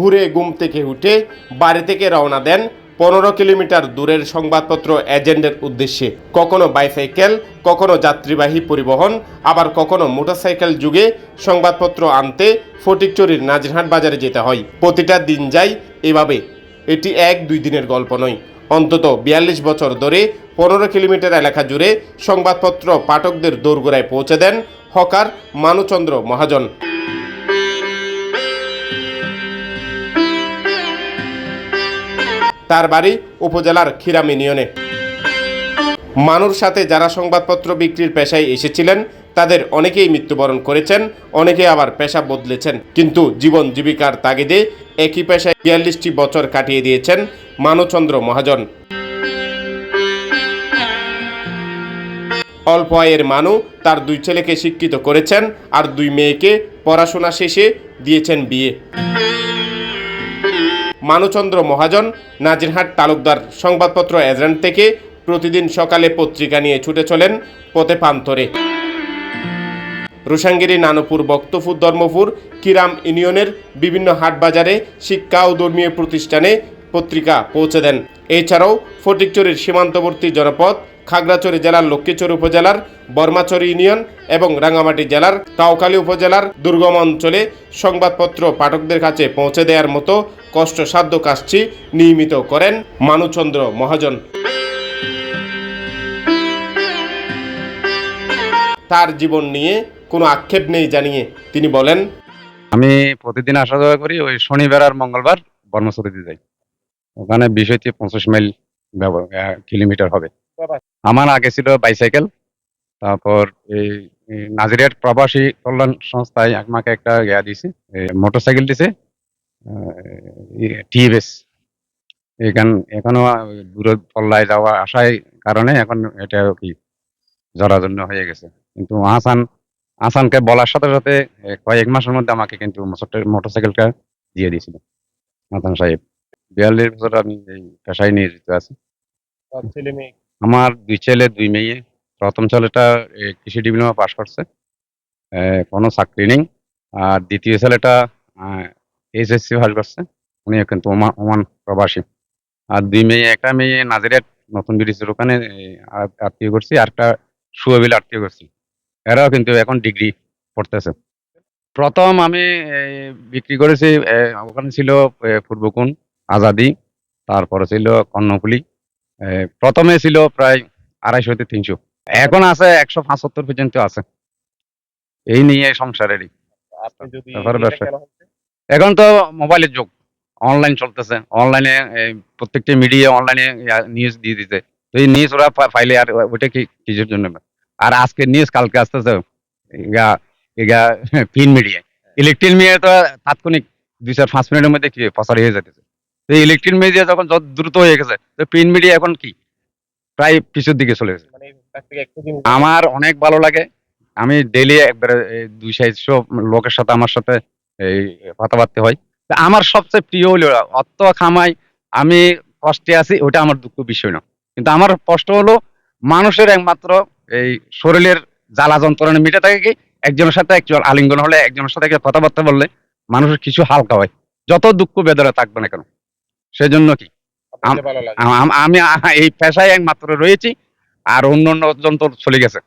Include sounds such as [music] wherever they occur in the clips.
ভোরে ঘুম থেকে উঠে বাড়ি থেকে রওনা দেন পনেরো কিলোমিটার দূরের সংবাদপত্র এজেন্ডের উদ্দেশ্যে। কখনো বাইসাইকেল, কখনো যাত্রীবাহী পরিবহন, আবার কখনো মোটরসাইকেল যুগে সংবাদপত্র আনতে ফটিকচুরির নাজিরহাট বাজারে যেতে হয়। প্রতিটা দিন যায় এভাবে। এটি এক দুই দিনের গল্প নয়। অন্তত বিয়াল্লিশ বছর ধরে পনেরো কিলোমিটার এলাকা জুড়ে সংবাদপত্র পাঠকদের দোরগোড়ায় পৌঁছে দেন হকার মানুচন্দ্র মহাজন। তার বাড়ি উপজেলার খিরাম ইউনিয়নে মানুর সাথে যারা সংবাদপত্র বিক্রির পেশায় এসেছিলেন, তাদের অনেকেই মৃত্যুবরণ করেছেন, অনেকে আবার পেশা বদলেছেন। কিন্তু জীবন জীবিকার তাগিদে একই পেশায় বিয়াল্লিশটি বছর কাটিয়ে দিয়েছেন মানচন্দ্র মহাজন। অল্প আয়ের মানু তার দুই ছেলেকে শিক্ষিত করেছেন আর দুই মেয়েকে পড়াশোনা শেষে দিয়েছেন বিয়ে। মানুচন্দ্র মহাজন, নাজিরহাট তালুকদার সংবাদপত্র এজেন্ট থেকে প্রতিদিন সকালে পত্রিকা নিয়ে ছুটে চলেন পথে পান্তরে রোসাঙ্গিরি নানপুর, বক্তপুর, ধর্মপুর, কিরাম ইউনিয়নের বিভিন্ন হাটবাজারে শিক্ষা ও ধর্মীয় প্রতিষ্ঠানে পত্রিকা পৌঁছে দেন। এছাড়াও ফটিকচুরির সীমান্তবর্তী জনপদ খাগড়াছড়ি জেলার লক্ষ্মীচুর উপজেলার বর্মাচড়ি ইউনিয়ন এবং রাঙ্গামাটি জেলার, কাউখালী উপজেলার দুর্গম অঞ্চলে সংবাদপত্র পাঠকদের কাছে পৌঁছে দেওয়ার মতো কষ্টসাধ্য কাজটি নিয়মিত করেন মানুচন্দ্র মহাজন। তার জীবন নিয়ে কোনো আক্ষেপ নেই জানিয়ে তিনি বলেন, আমি প্রতিদিন আসা যাওয়া করি ওই শনিবার আর মঙ্গলবার বর্মচুরিতে যাই। ওখানে বিশ হইতে পঞ্চাশ মাইল কিলোমিটার হবে। আমার আগে ছিল বাইসাইকেল তারপর এই নাজিরিয়ার প্রবাসী কল্যাণ সংস্থায় আমাকে একটা ইয়া দিছে মোটরসাইকেল দিছে টিএফএস এখান, এখনও দূরে পল্লায় যাওয়া আসায় কারণে এখন এটা কি জরাজন্য হয়ে গেছে। কিন্তু আসান, আসানকে বলার সাথে সাথে কয়েক মাসের মধ্যে আমাকে কিন্তু মোটরসাইকেলটা দিয়ে দিয়েছিল হাসান সাহেব। বিয়াল্লিশ বছর আমি এই পেশায় নিয়োজিত আছি। ছেলে মেয়ে আমার দুই ছেলে, দুই মেয়ে। প্রথম ছেলেটা কৃষি ডিপ্লোমা পাশ করছে। কোনো চাকরি নেই। আর দ্বিতীয় ছেলেটা এইচএসসি পাস করছে। উনি কিন্তু ওমান ওমান প্রবাসী। আর দুই মেয়ে, একটা মেয়ে নাজিরিয়ার নতুন ব্রিজের ওখানে আত্মীয় করছি। আর একটা সুয়েবিল আত্মীয় করছি। এরাও কিন্তু এখন ডিগ্রি পড়তেছে প্রথম আমি বিক্রি করেছি ওখানে ছিল পূর্বকুণ, আজাদি। তারপরে ছিল কর্ণফুলি। প্রথমে ছিল প্রায় আড়াইশো থেকে তিনশো। এখন আছে একশো পঁচাত্তর পর্যন্ত আছে। এই নিয়ে সংসারেরই? এখন তো মোবাইলের যুগ। অনলাইন চলতেছে। অনলাইনে প্রত্যেকটি মিডিয়া অনলাইনে নিউজ দিয়ে দিতে তো এই নিউজ ওরা ফাইলে আর ওইটা কি কিছুর জন্য? আর আজকে নিউজ কালকে আসতেছে। এগা এগা প্রিন্ট [laughs] মিডিয়া ইলেকট্রিক মিডিয়া তো তাৎক্ষণিক দুই চার পাঁচ মিনিটের মধ্যে কি প্রচার হয়ে যেতেছে। তো ইলেকট্রিক মিডিয়া যখন যত দ্রুত হয়ে গেছে তো প্রিন্ট মিডিয়া এখন কি? প্রায় পিছুর দিকে চলে গেছে। মানে আমার অনেক ভালো লাগে। আমি ডেলি একবারে দুই সাইজশো লোকের সাথে আমার সাথে এই কথাবার্তা হয়। আমার সবচেয়ে প্রিয় হলো অর্থ খামাই আমি কষ্টে আছি ওটা আমার দুঃখ বিষয় না। কিন্তু আমার কষ্ট হলো মানুষের একমাত্র এই শরীরের জ্বালা যন্ত্রণা মিটে থাকে কি? একজনের সাথে একজন আলিঙ্গন হলে একজনের সাথে কথাবার্তা বললে মানুষের কিছু হালকা হয়। যত দুঃখ বেদনা থাকবে না কেন? সেজন্য কি? আম- এই পেশায় একমাত্র রয়েছি আর অন্য অন্য জন তো চলে গেছে।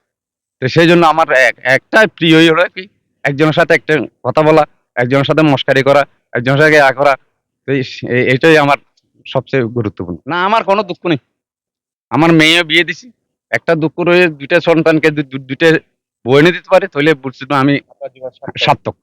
তো সেই জন্য আমার এক- একটা প্রিয়ই হলো কি একজনের সাথে একটা কথা বলা একজনের সাথে মস্কারি করা একজনের সাথে ইয়া করা এটাই আমার সবচেয়ে গুরুত্বপূর্ণ। না আমার কোনো দুঃখ নেই। আমার মেয়ে বিয়ে দিছি। একটা দুঃখ রয়ে দুইটা সন্তানকে দুইটা বই এনে দিতে পারে তাহলে বুঝছি আমি। সার্থক।